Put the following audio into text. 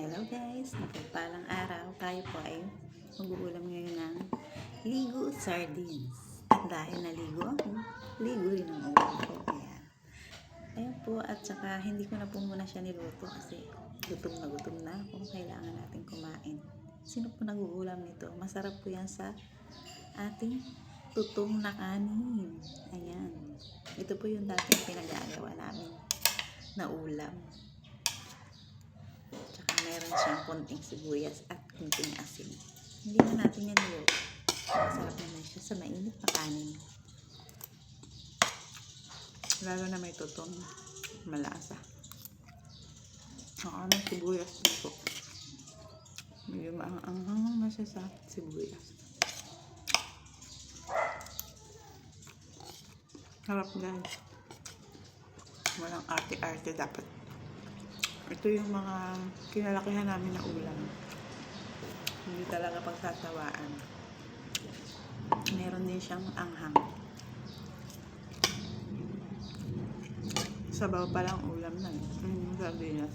Hello guys, napagpalang araw. Tayo po ay mag-uulam ngayon ng ligo sardines. At dahil naligo ako, ligo rin ang ulam ko. Ayan. Ayan po, at saka hindi ko na po muna siya niluto kasi gutom na gutom na ako. Kailangan natin kumain. Sino po nag-uulam nito? Masarap po yan sa ating tutong na kanin. Ayan. Ito po yung dating pinagagawa namin na ulam. Meron siyang konting sibuyas at konting asin. Hindi na natin yan niluto. Masarap naman siya sa mainit na kanin. Lalo na may tutong malasa. Ang aming sibuyas dito. Medyo maanghang na sibuyas. Harap guys. Walang arte-arte dapat. Ito yung mga kinalakihan namin na ulam. Hindi talaga pagtatawaan. Meron din siyang anghang. Sabaw pa lang ulam na eh. Mm, sardinas.